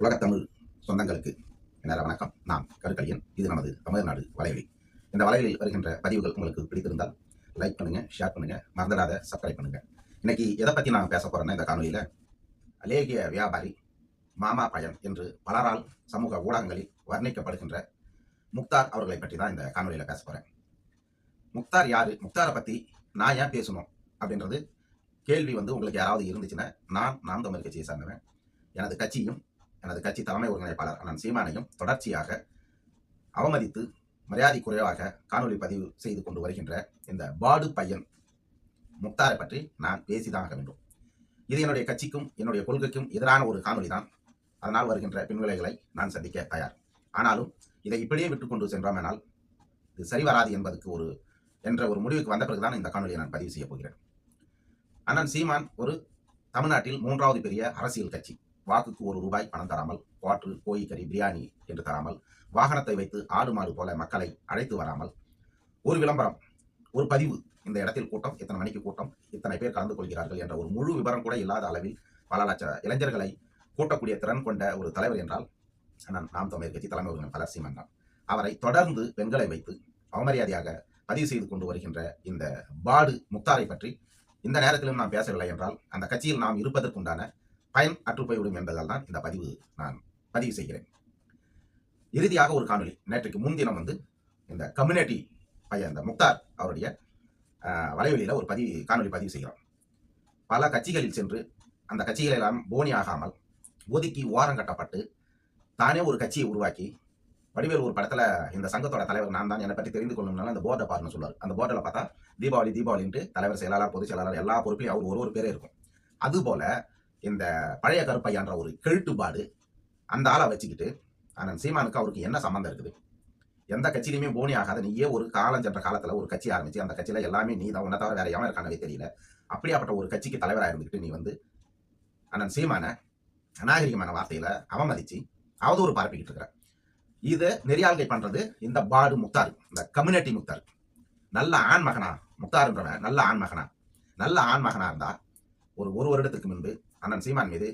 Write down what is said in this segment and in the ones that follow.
உலகத்தமிழ் சொந்தங்களுக்கு என்னடா வணக்கம். நான் கருக்கலியன் இது நமது தமிழ்நாடு வலைவலி இந்த வலைவலில் வருகின்ற பதிவுகள் உங்களுக்கு பிடித்திருந்தால் லைக் பண்ணுங்க ஷேர் பண்ணுங்க மறந்துடாத சப்ஸ்கிரைப் பண்ணுங்க. இன்னைக்கு எதை பத்தி நான் பேச போறேன்னா இந்த காணொலியில அலேகிய வியாபாரி மாமா பயன் என்று பலரால் சமூக ஊடகங்களில் வர்ணிக்கப்படுகின்ற முக்தார் அவர்களை பற்றி தான் இந்த காணொலியில பேச போறேன். முக்தார் யாரு? முக்தாரை பத்தி நான் ஏன் பேசணும் அப்படின்றது கேள்வி வந்து உங்களுக்கு யாராவது இருந்துச்சுன்னா நான் நாம் தமிழ் கட்சியை சார்ந்தவன். எனது கட்சியும் எனது கட்சி தலைமை ஒருங்கிணைப்பாளர் அண்ணன் சீமானையும் தொடர்ச்சியாக அவமதித்து மரியாதை குறைவாக காணொலி பதிவு செய்து கொண்டு வருகின்ற இந்த பாடு பையன் முக்தாரை பற்றி நான் பேசிதான் ஆக வேண்டும். இது என்னுடைய கட்சிக்கும் என்னுடைய கொள்கைக்கும் எதிரான ஒரு காணொலி தான் அதனால் வருகின்ற பின்விளைகளை நான் சந்திக்க தயார். ஆனாலும் இதை இப்படியே விட்டுக்கொண்டு சென்றோமெனால் இது சரி வராது என்பதற்கு ஒரு என்ற ஒரு முடிவுக்கு வந்த பிறகுதான் இந்த காணொலியை நான் பதிவு செய்ய போகிறேன். அண்ணன் சீமான் ஒரு தமிழ்நாட்டில் மூன்றாவது பெரிய அரசியல் கட்சி. வாக்குக்கு ஒரு ரூபாய் பணம் தராமல் குவாற்று கோழிக்கறி பிரியாணி என்று தராமல் வாகனத்தை வைத்து ஆடு மாடு போல மக்களை அழைத்து வராமல் ஒரு விளம்பரம் ஒரு பதிவு இந்த இடத்தில் கூட்டம் இத்தனை மணிக்கு கூட்டம் இத்தனை பேர் கலந்து கொள்கிறார்கள் என்ற ஒரு முழு விவரம் கூட இல்லாத அளவில் பல லட்ச இளைஞர்களை கூட்டக்கூடிய திறன் கொண்ட ஒரு தலைவர் என்றால் அண்ணன் நாம் தமிழர் கட்சி தலைமை ஒருங்கிணைப்பாளர் சீமான் தான் அவரை தொடர்ந்து பெண்களை வைத்து அவமரியாதையாக பதிவு செய்து கொண்டு வருகின்ற இந்த பாடு முக்தாரை பற்றி இந்த நேரத்திலும் நாம் பேசவில்லை என்றால் அந்த கட்சியில் நாம் இருப்பதற்குண்டான பயன் அற்று போய்விடும் என்பதால் தான் இந்த பதிவு நான் பதிவு செய்கிறேன். இறுதியாக ஒரு காணொளி. நேற்றுக்கு முன்தினம் வந்து இந்த கம்யூனிட்டி பையன் இந்த முக்தார் அவருடைய வலைவெளியில் ஒரு பதிவு காணொலி பதிவு செய்கிறோம். பல கட்சிகளில் சென்று அந்த கட்சிகளெல்லாம் போனி ஆகாமல் ஒதுக்கி ஓரம் கட்டப்பட்டு தானே ஒரு கட்சியை உருவாக்கி வடிவேல் ஒரு படத்துல இந்த சங்கத்தோட தலைவர் நான் தான் என்னை பற்றி தெரிந்து கொள்ளணும்னால அந்த போர்டை பாருன்னு சொல்லுவார் அந்த போர்டில் பார்த்தா தீபாவளி தீபாவளின்ட்டு தலைவர் செயலாளர் பொதுச் செயலாளர் எல்லா பொறுப்பிலையும் அவர் ஒரு ஒரு பேரே இருக்கும். அதுபோல இந்த பழைய கருப்பையான்ற ஒரு கெழுட்டுப்பாடு அந்த ஆளை வச்சுக்கிட்டு அண்ணன் சீமானுக்கு அவருக்கு என்ன சம்மந்தம் இருக்குது? எந்த கட்சியிலுமே போனி ஆகாத நீயே ஒரு காலம் சென்ற காலத்துல ஒரு கட்சி ஆரம்பிச்சு அந்த கட்சியில எல்லாமே நீ தான் உன்னை தவிர வேற எவன் இருக்கானவே தெரியல. அப்படியாப்பட்ட ஒரு கட்சிக்கு தலைவராக இருந்துக்கிட்டு நீ வந்து அண்ணன் சீமான அநாகரிகமான வார்த்தையில அவமதிச்சு அவதூறு பரப்பிக்கிட்டு இருக்கிற. இது நெறியாள்கை பண்றது இந்த பாடு முக்தார் இந்த கம்யூனிட்டி முக்தார். நல்ல ஆண் மகனா முக்தார்ன்றவன் நல்ல ஆண் மகனா நல்ல ஆண் மகனா இருந்தா ஒரு ஒரு வருடத்துக்கு முன்பு அண்ணன் சீமான் மீது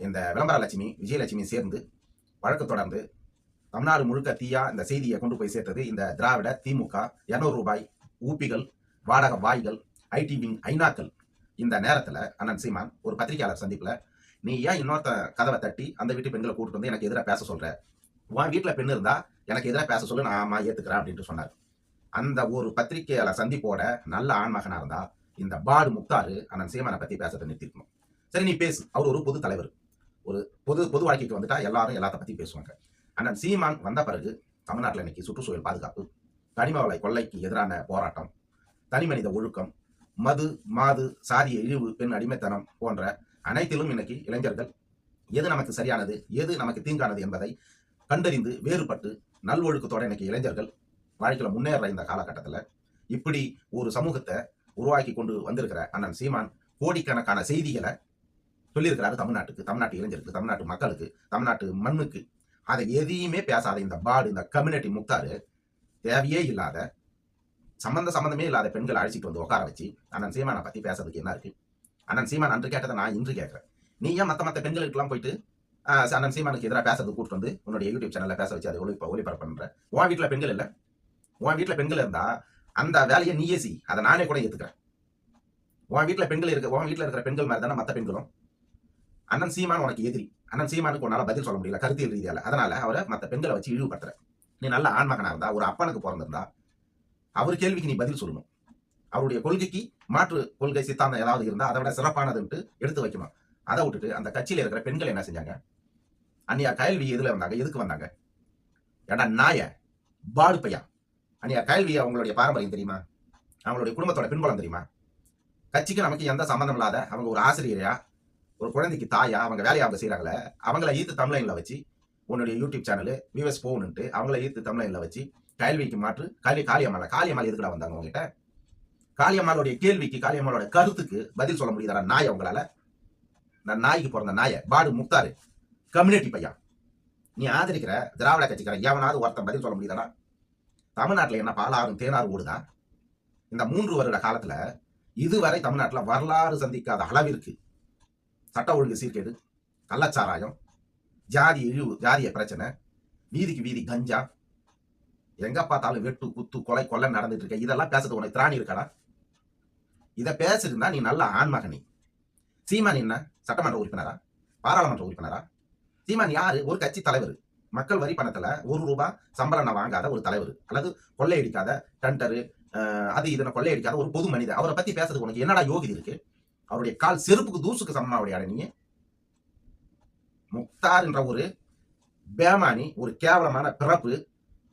இந்த விளம்பர லட்சுமி விஜயலட்சுமி சேர்ந்து வழக்கு தொடர்ந்து தமிழ்நாடு முழுக்க தீயா இந்த செய்தியை கொண்டு போய் சேர்த்தது இந்த திராவிட திமுக. இருநூறு ரூபாய் ஊப்பிகள் வாடக வாய்கள் ஐடி விங் ஐநாக்கள். இந்த நேரத்தில் அண்ணன் சீமான் ஒரு பத்திரிகையாளர் சந்திப்பில் நீ ஏன் இன்னொருத்த கதவை தட்டி அந்த வீட்டு பெண்களை கூட்டிட்டு வந்து எனக்கு எதிராக பேச சொல்ற? உன் வீட்டில் பெண் இருந்தா எனக்கு எதிராக பேச சொல்லு நான் ஆமா ஏத்துக்கிறேன் அப்படின்ட்டு சொன்னார். அந்த ஒரு பத்திரிகையாளர் சந்திப்போட நல்ல ஆண்மகனாக இருந்தா இந்த பாடு முக்தாரு அண்ணன் சீமானை பத்தி பேசுறதை நிறுத்திருக்கணும் சரி நீ பேசு. அவர் ஒரு பொது தலைவர். ஒரு பொது பொது வாழ்க்கைக்கு வந்துட்டா எல்லாரும் எல்லாத்த பத்தி பேசுவாங்க. ஆனால் சீமான் வந்த பிறகு தமிழ்நாட்டில் இன்னைக்கு சுற்றுச்சூழல் பாதுகாப்பு கனிமவளை கொள்ளைக்கு எதிரான போராட்டம் தனிமனித ஒழுக்கம் மது மாது சாதிய இழிவு பெண் அடிமைத்தனம் போன்ற அனைத்திலும் இன்னைக்கு இளைஞர்கள் எது நமக்கு சரியானது எது நமக்கு தீங்கானது என்பதை கண்டறிந்து வேறுபட்டு நல்வொழுக்கத்தோட இன்னைக்கு இளைஞர்கள் வாழ்க்கையில் முன்னேற இந்த காலகட்டத்தில் இப்படி ஒரு சமூகத்தை உருவாக்கி கொண்டு வந்திருக்கிற அண்ணன் சீமான் கோடிக்கணக்கான செய்திகளை சொல்லியிருக்கிறாரு தமிழ்நாட்டுக்கு தமிழ்நாட்டு இளைஞருக்கு தமிழ்நாட்டு மக்களுக்கு தமிழ்நாட்டு மண்ணுக்கு. அதை எதையுமே பேசாத இந்த பாடு இந்த கம்யூனிட்டி முக்தாரு தேவையே இல்லாத சம்பந்த சம்பந்தமே இல்லாத பெண்களை அழைச்சிட்டு வந்து உட்கார வச்சு அண்ணன் சீமானை பத்தி பேசுறதுக்கு என்ன இருக்கு? அண்ணன் சீமான் அன்று கேட்டதை நான் இன்று கேட்கிறேன். நீ ஏன் மற்ற மற்ற பெண்களுக்கெல்லாம் போயிட்டு அண்ணன் சீமானுக்கு எதிராக பேசுறது கூட்டு வந்து உன்னுடைய யூடியூப் சேனல்ல பேச வச்சு அதை ஒளி ஒளிபரப்பு பண்ற உன் வீட்டுல பெண்கள் இல்ல? உன் வீட்டுல பெண்கள் இருந்தா அந்த வேலையை நீயே செய். அதை நானே கூட ஏத்துக்கிறேன். உன் வீட்டுல பெண்கள் இருக்க உன் வீட்டுல இருக்கிற பெண்கள் மாதிரி தானே மற்ற பெண்களும்? அண்ணன் சீமான் உனக்கு எதிரி. அண்ணன் சீமானுக்கு உன்னால பதில் சொல்ல முடியல கருத்தியல் ரீதியால. அதனால அவரை மற்ற பெண்களை வச்சு இழிவுபடுத்துற. நீ நல்ல ஆண்மகனா இருந்தா ஒரு அப்பனுக்கு பிறந்திருந்தா அவர் கேள்விக்கு நீ பதில் சொல்லணும். அவருடைய கொள்கைக்கு மாற்று கொள்கை சித்தாந்தம் ஏதாவது இருந்தா அதை விட சிறப்பானதுன்ட்டு எடுத்து வைக்கணும். அதை விட்டுட்டு அந்த கட்சியில இருக்கிற பெண்கள் என்ன செஞ்சாங்க? அன்னியா கயல்வி எதுல வந்தாங்க? எதுக்கு வந்தாங்க? ஏடா நாய பாடு பையா அன்னியா கயல்வி அவங்களுடைய பாரம்பரியம் தெரியுமா? அவங்களுடைய குடும்பத்தோட பின்புலம் தெரியுமா? கட்சிக்கு நமக்கு எந்த சம்பந்தம் இல்லாத அவங்க ஒரு ஆசிரியரா ஒரு குழந்தைக்கு தாயா அவங்க வேலையை அவங்க செய்கிறாங்கள அவங்கள ஈர்த்து தமிழ்லைன்ல வச்சு உன்னுடைய யூடியூப் சேனல் வியூவர்ஸ் போகணுன்ட்டு அவங்கள ஈர்த்து தமிழ்லைன்ல வச்சு கல்விக்கு மாற்று கல்வி காளியம்மாள் காளியம்மாள் எதுக்குடா வந்தாங்க உங்ககிட்ட? காளியம்மாளுடைய கேள்விக்கு காளியம்மாளோட கருத்துக்கு பதில் சொல்ல முடியுதா நாய் அவங்களால நான் நாய்க்கு பிறந்த நாயை பாடு முக்தாரு கம்யூனிட்டி பையன். நீ ஆதரிக்கிற திராவிட கட்சிக்காரன் எவனாவது ஒருத்தன் பதில் சொல்ல முடியுதாடா? தமிழ்நாட்டில் என்ன பாலாறும் தேனாறு ஓடுதான் இந்த மூன்று வருட காலத்தில் இதுவரை தமிழ்நாட்டில் வரலாறு சந்திக்காத அளவிற்கு சட்ட ஒழுங்கு சீர்கேடு கள்ளச்சாராயம் ஜாதி இழிவு ஜாதிய பிரச்சனை வீதிக்கு வீதி கஞ்சா எங்க பார்த்தாலும் வெட்டு குத்து கொலை கொலை நடந்துட்டு இருக்க இதெல்லாம் பேசுறது உனக்கு திராணி இருக்கடா? இதை பேசிருந்தா நீ நல்ல ஆண்மகனி சீமான் என்ன? சட்டமன்ற உறுப்பினரா? பாராளுமன்ற உறுப்பினரா? சீமான் யாரு? ஒரு கட்சி தலைவர். மக்கள் வரி பணத்துல ஒரு ரூபாய் சம்பளம் வாங்காத ஒரு தலைவர். அல்லது கொள்ளையடிக்காத டண்டரு அது இதனை கொள்ளையடிக்காத ஒரு பொது மனிதர். அவரை பத்தி பேசுறதுக்கு உனக்கு என்னடா யோகி இருக்கு? அவருடைய கால் செருப்புக்கு தூசுக்கு சமமா அவருடைய நீங்க? முக்தார் என்ற ஒரு பேமானி ஒரு கேவலமான பிறப்பு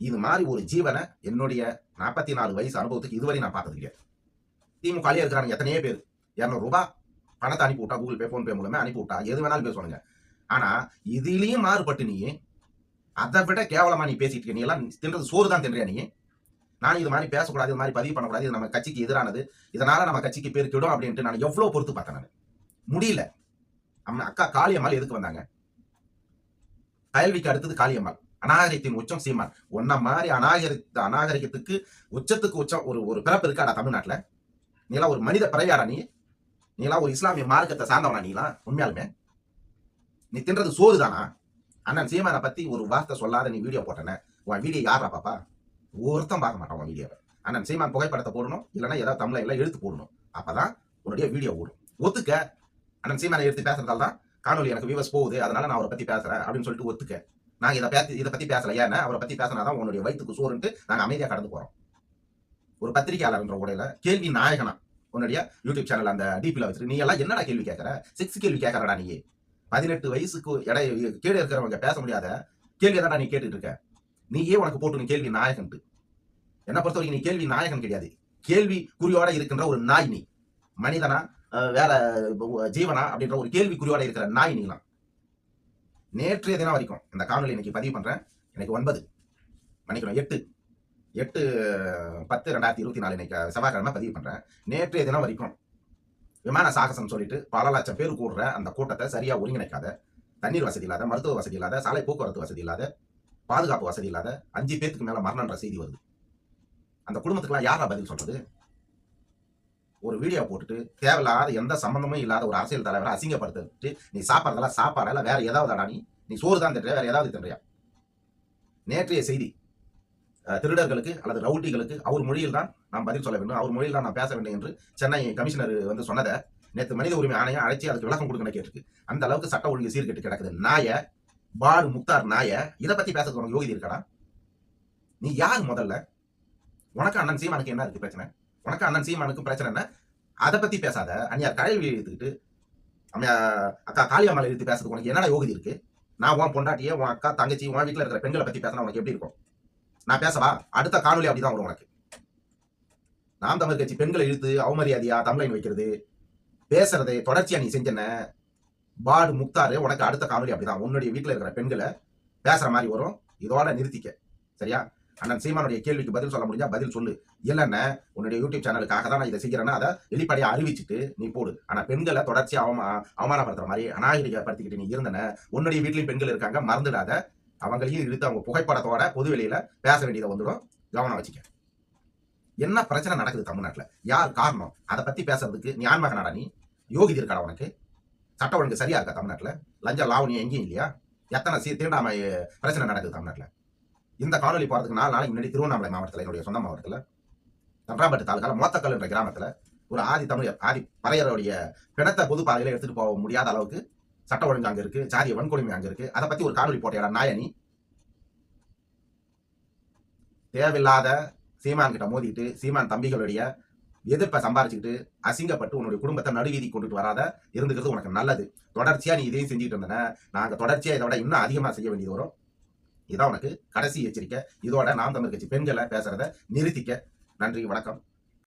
இது மாதிரி ஒரு ஜீவனை என்னுடைய நாற்பத்தி நாலு வயசு அனுபவத்துக்கு இதுவரை நான் பார்த்தது இல்லையா திமுக இருக்கிறாங்க எத்தனையோ பேர். இரநூறு ரூபாய் பணத்தை அனுப்பி விட்டா கூகுள் பே ஃபோன்பே மூலமே அனுப்பி விட்டா எது வேணாலும் பேசுவானுங்க ஆனா இதுலயும் மாறுபட்டு நீ அதை விட கேவலமா நீ பேசிட்டு நீ எல்லாம் தின்றது சோறு தான் தின்றியா நீ? நான் இது மாதிரி பேசக்கூடாது இது மாதிரி பதிவு பண்ணக்கூடாது இது நம்ம கட்சிக்கு எதிரானது இதனால நம்ம கட்சிக்கு பேர் கெடும் அப்படின்ட்டு நான் எவ்வளவு பொறுத்து பார்த்தேன் நான். முடியல. அம்மா அக்கா காளியம்மாள் எதுக்கு வந்தாங்க? கல்விக்கு அடுத்தது காளியம்மாள். அநாகரிகத்தின் உச்சம் சீமான். ஒன்ன மாதிரி அநாகரி அநாகரிகத்துக்கு உச்சத்துக்கு உச்சம் ஒரு ஒரு பிறப்பு இருக்காடா தமிழ்நாட்டுல? நீலாம் ஒரு மனித பிறவியாடா நீ? நீலாம் ஒரு இஸ்லாமிய மார்க்கத்தை சார்ந்தவனா நீலாம் உண்மையாலுமே? நீ தின்றது சோறு தானா அண்ணன் சீமானை பத்தி ஒரு வார்த்தை சொல்லாத நீ வீடியோ போட்டன. உன் வீடியோ யாரா பாப்பா? ஒருத்தன் பார்க்க மாட்டான் உன் வீடியோவை அண்ணன் சீமான் புகைப்படத்தை போடணும் இல்லைன்னா ஏதாவது தமிழை எல்லாம் எழுத்து போடணும். அப்பதான் உன்னுடைய வீடியோ ஓடும். ஒத்துக்க. அண்ணன் சீமானை எடுத்து பேசுறதால தான் காணொலி எனக்கு வியூவர்ஸ் போகுது. அதனால நான் அவரை பத்தி பேசுறேன் அப்படின்னு சொல்லிட்டு ஒத்துக்க. நாங்க இதை பேசி இதை பத்தி பேசல. ஏன்னா அவரை பத்தி பேசினாதான் உன்னுடைய வயிற்றுக்கு சோறுன்ட்டு நாங்க அமைதியா கடந்து போறோம். ஒரு பத்திரிகையாளர்ன்ற உடையில கேள்வி நாயகனா உன்னுடைய யூடியூப் சேனல் அந்த டிபில வச்சுட்டு நீ எல்லாம் என்னடா கேள்வி கேட்கற சிக்ஸ் கேள்வி கேட்கறடா நீ. பதினெட்டு வயசுக்கு எடை கீழே இருக்கிறவங்க பேச முடியாத கேள்வி தானடா நீ கேட்டுட்டு இருக்க. நீயே உனக்கு போட்டு நீ கேள்வி நாயகன் என்ன பொறுத்த வரைக்கும் நீ கேள்வி நாயகன் கிடையாது. கேள்வி குறியோட இருக்கின்ற ஒரு நாய் நீ. மனிதனா வேற ஜீவனா அப்படின்ற ஒரு கேள்வி குறியோட இருக்கிற நாய் நீலாம். நேற்றைய தினம் வரைக்கும் இந்த காணொலி இன்னைக்கு பதிவு பண்றேன். எனக்கு ஒன்பது. மன்னிக்கணும் எட்டு. எட்டு பத்து ரெண்டாயிரத்தி இருபத்தி நாலு இன்னைக்கு செவ்வாய்க்கிழமை பதிவு பண்றேன். நேற்றைய தினம் வரைக்கும் விமான சாகசம் சொல்லிட்டு பல லட்சம் பேர் கூடுற அந்த கூட்டத்தை சரியா ஒருங்கிணைக்காத தண்ணீர் வசதி இல்லாத மருத்துவ வசதி இல்லாத சாலை போக்குவரத்து வசதி இல்லாத பாதுகாப்பு வசதி இல்லாத அஞ்சு பேத்துக்கு மேல மரணன்ற செய்தி வருது. அந்த குடும்பத்துக்குலாம் யாரா பதில் சொல்றது? ஒரு வீடியோ போட்டுட்டு தேவையில்லாத எந்த சம்பந்தமும் இல்லாத ஒரு அரசியல் தலைவரை அசிங்கப்படுத்திட்டு நீ சாப்பிட்றதெல்லாம் சாப்பாடா இல்லை வேற ஏதாவது நீ? நீ சோறு தான் தின்றியா வேற ஏதாவது தின்றியா? நேற்றைய செய்தி திருடர்களுக்கு அல்லது ரவுட்டிகளுக்கு அவர் மொழியில் தான் நாம் பதில் சொல்ல வேண்டும் அவர் மொழியில் தான் நான் பேச வேண்டும் என்று சென்னை கமிஷனர் வந்து சொன்னதை நேற்று மனித உரிமை ஆணையம் அழைச்சி அதுக்கு விளக்கம் கொடுக்கணும் கேட்டிருக்கு. அந்த அளவுக்கு சட்ட ஒழுங்கு சீர்கெட்டு கிடக்குது. நாய பாலு முக்தார் நாய இதை பத்தி பேசுறதுக்கு உனக்கு யோகிதை இருக்கடா? நீ யார் முதல்ல? உனக்கு அண்ணன் சீமானுக்கு என்ன இருக்கு பிரச்சனை? உனக்கு அண்ணன் சீமானுக்கு பிரச்சனை என்ன? அதை பத்தி பேசாத. அன்னியார் கடையில் எழுத்துக்கிட்டு அம்மையா அக்கா காளியம்மாள் எழுத்து பேசுறதுக்கு உனக்கு என்னடா யோகி இருக்கு? நான் உன் பொண்டாட்டியே உன் அக்கா தங்கச்சி உன் வீட்டில் இருக்கிற பெண்களை பத்தி பேசினா உனக்கு எப்படி இருக்கும்? நான் பேசவா? அடுத்த காணொலி அப்படிதான் வரும் உனக்கு. நாம் தமிழ் கட்சி பெண்களை இழுத்து அவமரியாதையா தமிழை வைக்கிறது? பேசுறதை தொடர்ச்சியா நீ செஞ்சன பாடு முக்தாரு உனக்கு அடுத்த காணொலி அப்படிதான். உன்னுடைய வீட்டில் இருக்கிற பெண்களை பேசுற மாதிரி வரும். இதோட நிறுத்திக்க. சரியா? அண்ணன் சீமானுடைய கேள்விக்கு பதில் சொல்ல முடிஞ்சா பதில் சொல்லு. இல்லைன்னா உன்னுடைய யூடியூப் சேனலுக்காக தான் நான் இதை செய்கிறேன்னா அதை வெளிப்படையாக அறிவிச்சுட்டு நீ போடு. ஆனால் பெண்களை தொடர்ச்சி அவமா அவமானப்படுத்துற மாதிரி அநாகரிகப்படுத்திக்கிட்டு நீ இருந்தன உன்னுடைய வீட்லையும் பெண்கள் இருக்காங்க. மறந்துடாத. அவங்களையும் இழுத்து அவங்க புகைப்படத்தோட பொது வெளியில பேச வேண்டியதை வந்துடும். கவனம் வச்சுக்க. என்ன பிரச்சனை நடக்குது தமிழ்நாட்டில்? யார் காரணம்? அதை பத்தி பேசுறதுக்கு நீ ஆன்மகனாடா நீ? யோகிதி இருக்காடா உனக்கு? சட்ட ஒழுங்கு சரியா இருக்கா தமிழ்நாட்டில்? லஞ்ச லாவணியம் எங்கேயும் இல்லையா? எத்தனை சீ திருடாமை பிரச்சனை நடக்குது தமிழ்நாட்டில்? இந்த காணொலி போகிறதுக்கு நாலு நாளைக்கு முன்னாடி திருவண்ணாமலை மாவட்டத்தில் என்னுடைய சொந்த மாவட்டத்தில் தன்றாம்பட்டு தாலுக்கால மோத்தக்கல் என்ற கிராமத்தில் ஒரு ஆதி தமிழர் ஆதி பறையருடைய பிணத்தை பொது பாதையில் எடுத்துகிட்டு போக முடியாத அளவுக்கு சட்ட ஒழுங்கு அங்கே இருக்குது ஜாதிய வன்கொடுமை அங்கே இருக்குது அதை பற்றி ஒரு காணொலி போட்டியடா நாயனி தேவையில்லாத சீமான் கிட்ட மோதிட்டு சீமான் தம்பிகளுடைய எதிர்ப்பை சம்பாரிச்சுக்கிட்டு அசிங்கப்பட்டு உன்னுடைய குடும்பத்தை நடுவீதி கொண்டுட்டு வராத இருந்துக்கிறது உனக்கு நல்லது. தொடர்ச்சியா நீ இதையும் செஞ்சுட்டு இருந்தன நாங்க தொடர்ச்சியா இதை விட இன்னும் அதிகமா செய்ய வேண்டியது வரும். இதான் உனக்கு கடைசி எச்சரிக்கை. இதோட நாம் தமிழ் கட்சி பெண்களை பேசுறத நிறுத்திக்க. நன்றி வணக்கம்.